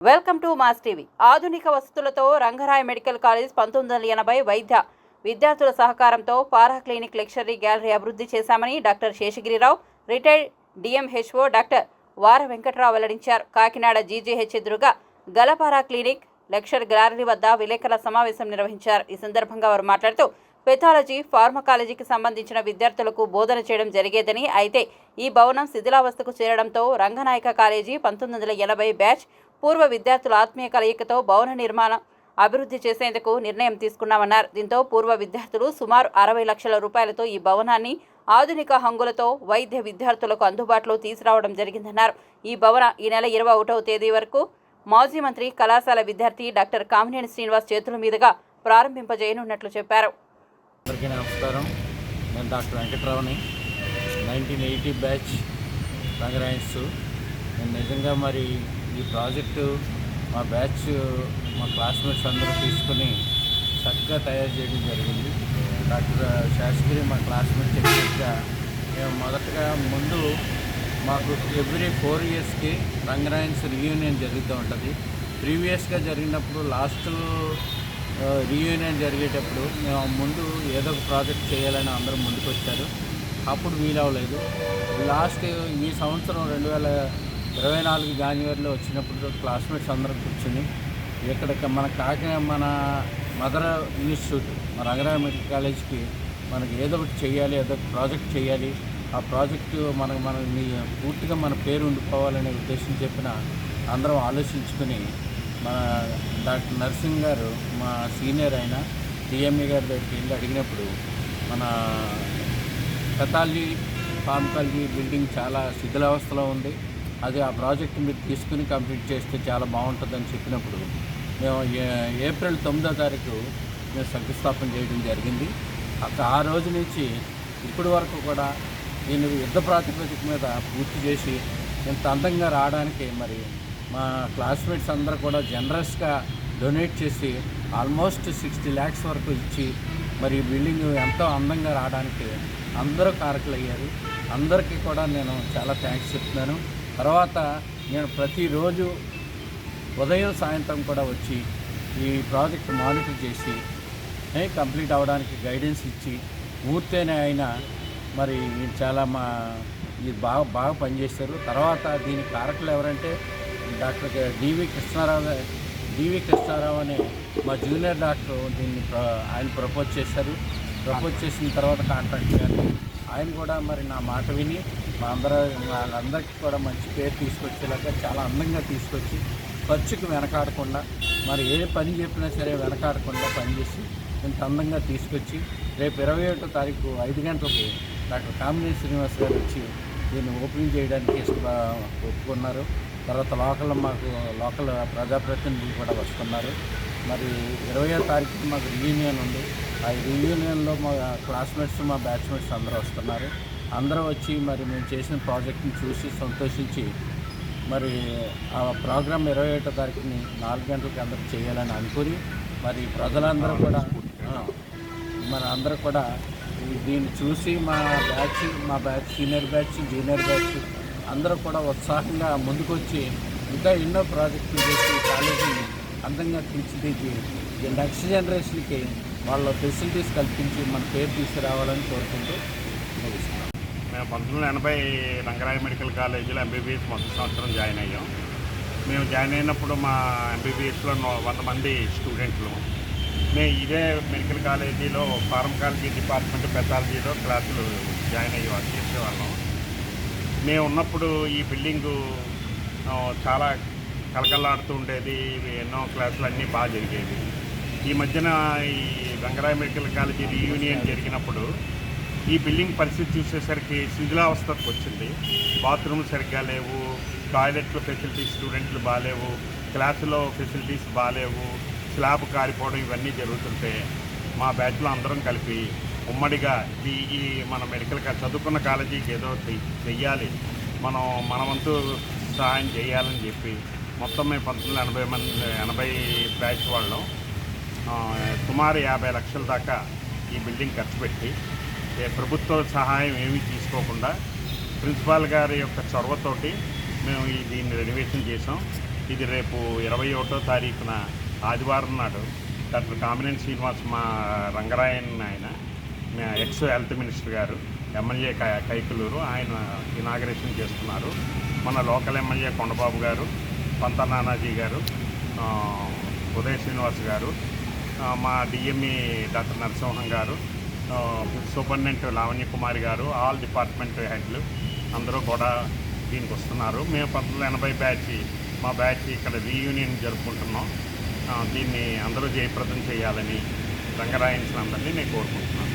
Welcome to mass TV. ఆధునిక వసతులతో Rangaraya medical college పంతొమ్మిది వందల ఎనభై వైద్య విద్యార్థుల సహకారంతో పారా క్లినిక్ లెక్చరీ గ్యాలరీ అభివృద్ధి చేశామని doctor Seshagiri Rao retired DMHO doctor Vara Venkatrao వెల్లడించారు. కాకినాడ జీజీహెచ్ ఎదురుగా గలపారా క్లినిక్ లెక్చర్ గ్యాలరీ వద్ద విలేకరుల సమావేశం నిర్వహించారు. ఈ సందర్భంగా వారు మాట్లాడుతూ పెథాలజీ ఫార్మకాలజీకి సంబంధించిన విద్యార్థులకు బోధన చేయడం జరిగేదని అయితే ఈ భవనం శిథిలావస్థకు చేరడంతో రంగనాయక కాలేజీ పంతొమ్మిది వందల ఎనభై బ్యాచ్ పూర్వ విద్యార్థుల ఆత్మీయ కలయికతో భవన నిర్మాణం అభివృద్ధి చేసేందుకు నిర్ణయం తీసుకున్నామన్నారు. దీంతో పూర్వ విద్యార్థులు సుమారు అరవై లక్షల రూపాయలతో ఈ భవనాన్ని ఆధునిక హంగులతో వైద్య విద్యార్థులకు అందుబాటులో తీసుకురావడం జరిగిందన్నారు. ఈ భవన ఈ నెల ఇరవై ఒకటవ తేదీ వరకు మాజీ మంత్రి కళాశాల విద్యార్థి డాక్టర్ కామినేని శ్రీనివాస్ చేతుల మీదుగా ప్రారంభింపజేయనున్నట్లు చెప్పారు. అందరికీ నమస్కారం. నేను డాక్టర్ వెంకట్రావుని. నైన్టీన్ ఎయిటీ బ్యాచ్ రంగరాయన్స్ నేను నిజంగా మరి ఈ ప్రాజెక్టు మా బ్యాచ్ మా క్లాస్మేట్స్ అందరూ తీసుకుని చక్కగా తయారు చేయడం జరిగింది. డాక్టర్ శాస్త్రి మా క్లాస్మేట్ చెప్పినట్టుగా మేము మొదటగా ముందు మాకు ఎవ్రీ ఫోర్ ఇయర్స్కి రంగరాయన్స్ రీయూనియన్ జరుగుతూ ఉంటుంది. ప్రీవియస్గా జరిగినప్పుడు లాస్ట్ రీయూనియన్ జరిగేటప్పుడు మేము ముందు ఏదో ఒక ప్రాజెక్ట్ చేయాలని అందరూ ముందుకు వచ్చారు అప్పుడు వీలవలేదు లాస్ట్ ఈ సంవత్సరం రెండు వేల ఇరవై నాలుగు జనవరిలో వచ్చినప్పుడు క్లాస్మేట్స్ అందరం కూర్చుని ఇక్కడ మన కాకినాడ మన మదర్ ఇన్స్టిట్యూట్ మన రంగరాయ మెడికల్ కాలేజ్కి మనకి ఏదో ఒకటి చేయాలి ఏదో ఒక ప్రాజెక్ట్ చేయాలి ఆ ప్రాజెక్టు మనకు మన పూర్తిగా మన పేరు ఉండిపోవాలనే ఉద్దేశం చెప్పిన అందరం ఆలోచించుకుని మన డాక్టర్ నర్సింగ్ గారు మా సీనియర్ అయిన డిఎంఏ గారి దగ్గరికి వెళ్ళి అడిగినప్పుడు మన పెథాలజీ ఫార్మకాలజీ బిల్డింగ్ చాలా శిథిలావస్థలో ఉంది. అది ఆ ప్రాజెక్ట్ మీరు తీసుకుని కంప్లీట్ చేస్తే చాలా బాగుంటుందని చెప్పినప్పుడు మేము ఏ- ఏప్రిల్ తొమ్మిదో తారీఖు మేము శంకుస్థాపన చేయడం జరిగింది. అక్కడ ఆ రోజు నుంచి ఇప్పటి వరకు కూడా నేను యుద్ధ ప్రాతిపదిక మీద పూర్తి చేసి ఇంత అందంగా రావడానికి మరి మా క్లాస్మేట్స్ అందరూ కూడా జనరస్గా డొనేట్ చేసి ఆల్మోస్ట్ సిక్స్టీ ల్యాక్స్ వరకు ఇచ్చి మరి బిల్డింగ్ ఎంతో అందంగా రావడానికి అందరూ కారకులయ్యారు. అందరికీ కూడా నేను చాలా థ్యాంక్స్ చెప్తున్నాను. తర్వాత నేను ప్రతిరోజు ఉదయం సాయంత్రం కూడా వచ్చి ఈ ప్రాజెక్ట్ మానిటర్ చేసి కంప్లీట్ అవ్వడానికి గైడెన్స్ ఇచ్చి పూర్తయిన అయినా మరి చాలా మా ఇది బాగా బాగా పనిచేశారు. తర్వాత దీని కారకులు ఎవరంటే doctor DV Krishnarao DV Krishnarao అనే మా జూనియర్ డాక్టర్ దీన్ని ప్ర- ఆయన ప్రపోజ్ చేశారు. ప్రపోజ్ చేసిన తర్వాత కాంట్రాక్ట్ గారు ఆయన కూడా మరి నా మాట విని మా అందరూ వాళ్ళందరికీ కూడా మంచి పేరు తీసుకొచ్చేలాగా చాలా అందంగా తీసుకొచ్చి ఖర్చుకు వెనకాడకుండా మరి ఏ పని చెప్పినా సరే వెనకాడకుండా పనిచేసి ఇంత అందంగా తీసుకొచ్చి రేపు ఇరవై ఒకటో తారీఖు ఐదు గంటలకి డాక్టర్ కామినేని శ్రీనివాస్ గారు వచ్చి దీన్ని ఓపెనింగ్ చేయడానికి ఒప్పుకున్నారు. తర్వాత లోకల్ మాకు లోకల్ ప్రజాప్రతినిధులు కూడా వస్తున్నారు. మరి ఇరవయో తారీఖు మాకు రీయూనియన్ ఉంది. ఆ రీయూనియన్లో మా క్లాస్మేట్స్ మా బ్యాచ్మేట్స్ అందరూ వస్తున్నారు. అందరూ వచ్చి మరి మేము చేసిన ప్రాజెక్ట్ని చూసి సంతోషించి మరి ఆ ప్రోగ్రామ్ ఇరవై ఒకటో తారీఖుని నాలుగు గంటలకి అందరూ చేయాలని అనుకుని మరి ప్రజలందరూ కూడా మన అందరూ కూడా దీన్ని చూసి మా బ్యాచ్ మా batch senior batch junior batch అందరూ కూడా ఉత్సాహంగా ముందుకొచ్చి ఇంకా ఎన్నో ప్రాజెక్టులు చేసి కాలేజీని అందంగా తీర్చిదిద్ది ఈ నెక్స్ట్ జనరేషన్కి వాళ్ళ ఫెసిలిటీస్ కల్పించి మన పేరు తీసుకురావాలని కోరుకుంటూ ముగిస్తున్నాం. పంతొమ్మిది వందల ఎనభై రంగరాయ మెడికల్ కాలేజీలో ఎంబీబీఎస్ మొదటి సంవత్సరం జాయిన్ అయ్యాం. మేము జాయిన్ అయినప్పుడు మా ఎంబీబీఎస్లో వంద మంది స్టూడెంట్లు. మేము ఇదే మెడికల్ కాలేజీలో ఫార్మకాలజీ డిపార్ట్మెంట్ పెథాలజీలో క్లాసులు జాయిన్ అయ్యి చేసేవాళ్ళం. మేము ఉన్నప్పుడు ఈ బిల్డింగు చాలా కలకల్లాడుతూ ఉండేది. ఎన్నో క్లాసులు అన్నీ బాగా జరిగేవి. ఈ మధ్యన ఈ రంగరాయ మెడికల్ కాలేజీ రీయూనియన్ జరిగినప్పుడు ఈ బిల్డింగ్ పరిస్థితి చూసేసరికి శిథిలావస్థకు వచ్చింది. బాత్రూమ్లు సరిగ్గా లేవు టాయిలెట్లు ఫెసిలిటీస్ స్టూడెంట్లు బాగాలేవు క్లాసులో ఫెసిలిటీస్ బాగాలేవు స్లాబ్ కారిపోవడం ఇవన్నీ జరుగుతుంటే మా బ్యాచ్లో అందరం కలిపి ఉమ్మడిగా ఈ మన మెడికల్ చదువుకున్న కాలేజీకి ఏదో చెయ్యాలి. మనం మనవంతు సహాయం చేయాలని చెప్పి మొత్తం మేము పంతొమ్మిది ఎనభై మంది ఎనభై బ్యాచ్ వాళ్ళం. సుమారు యాభై లక్షల దాకా ఈ బిల్డింగ్ ఖర్చు పెట్టి ప్రభుత్వ సహాయం ఏమీ తీసుకోకుండా ప్రిన్సిపాల్ గారి యొక్క చొరవతోటి మేము ఈ దీన్ని రెనోవేషన్ చేసాం ఇది రేపు ఇరవై ఒకటో తారీఖున ఆదివారం నాడు డాక్టర్ కామినేని శ్రీనివాస్ మా రంగరాయన్ ఆయన ఎక్స్ హెల్త్ మినిస్టర్ గారు ఎమ్మెల్యే కై- కైకలూరు ఆయన ఇనాగరేషన్ చేస్తున్నారు. మన లోకల్ ఎమ్మెల్యే కొండబాబు గారు పంత నానాజీ గారు ఉదయ శ్రీనివాస్ గారు మా డిఎంఈ డాక్టర్ నరసింహం గారు సూపరింటెండెంట్ లావణ్య కుమారి గారు ఆల్ డిపార్ట్మెంట్ హెడ్లు అందరూ కూడా దీనికి వస్తున్నారు. మేము పంతొమ్మిది ఎనభై బ్యాచ్ మా బ్యాచ్ ఇక్కడ రీయూనియన్ జరుపుకుంటున్నాం. దీన్ని అందరూ జయప్రదం చేయాలని రంగరాయించిన అందరినీ నేను కోరుకుంటున్నాను.